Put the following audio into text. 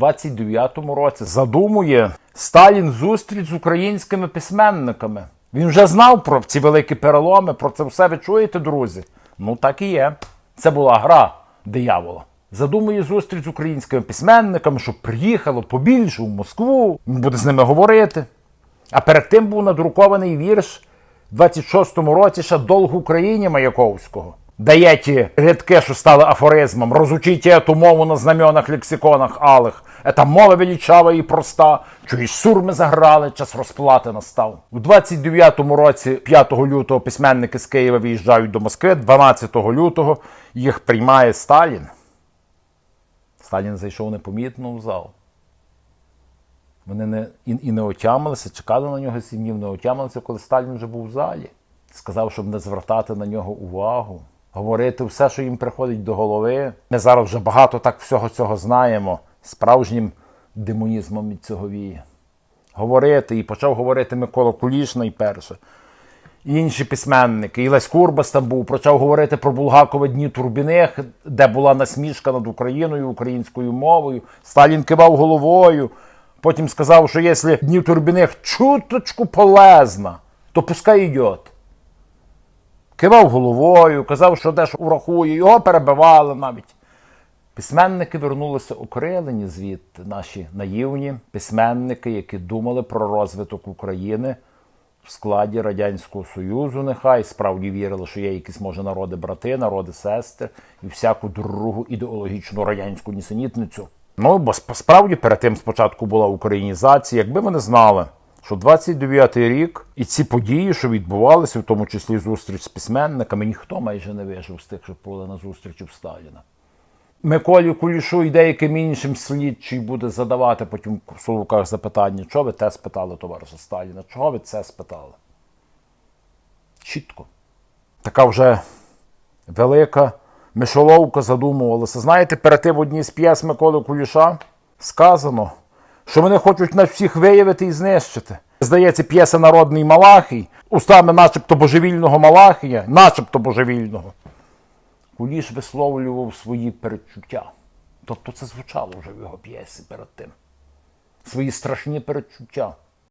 29-му році задумує Сталін зустріч з українськими письменниками. Він вже знав про ці великі переломи, про це все ви чуєте, друзі? Ну так і є. Це була гра диявола. Задумує зустріч з українськими письменниками, щоб приїхало побільше в Москву, він буде з ними говорити. А перед тим був надрукований вірш в 26-му році ще «Долг Україні Маяковського. Рядки, що стали афоризмом. Розучіть эту мову на знаменах лексиконах алих. Ета мова величава і проста. Чуєш, сурми заграли, час розплати настав. У 29-му році, 5 лютого, письменники з Києва виїжджають до Москви. 12 лютого їх приймає Сталін. Сталін зайшов непомітно в зал. Вони не, і, і не отямилися, чекали на нього сім не отямилися, коли Сталін вже був в залі. Сказав, щоб не звертати на нього увагу, говорити все, що їм приходить до голови. Ми зараз вже багато так всього цього знаємо. Справжнім демонізмом від цього віє. Говорити, і почав говорити Микола Куліш найперше. І інші письменники. І Лесь Курбас там був, почав говорити про Булгакова дні Турбіних, де була насмішка над Україною, українською мовою. Сталін кивав головою. Потім сказав, що якщо дні Турбіних чуточку полезна, то пускай йде. Кивав головою, казав, що дещо урахує, його перебивали навіть. Письменники вернулися окрилені звідти, наші наївні письменники, які думали про розвиток України в складі Радянського Союзу, нехай справді вірили, що є якісь може народи брати, народи сестри і всяку другу ідеологічну радянську нісенітницю. Ну, бо справді перед тим спочатку була українізація. Якби вони знали, що 29-й рік і ці події, що відбувалися, в тому числі зустріч з письменниками, ніхто майже не вижив з тих, що були на зустрічі в Сталіна. Миколі Кулішу і деяким іншим слідчий буде задавати потім в Соловках запитання, чого ви те спитали, товариша Сталіна, чого ви це спитали? Чітко. Така вже велика мишоловка задумувалася. Знаєте, перед тим одній з п'єс Миколи Куліша сказано, що вони хочуть нас всіх виявити і знищити. Здається, п'єса Народний Малахій, устами начебто божевільного Малахія, начебто божевільного. Куліш висловлював свої передчуття. Тобто це звучало вже в його п'єсі перед тим. Свої страшні передчуття.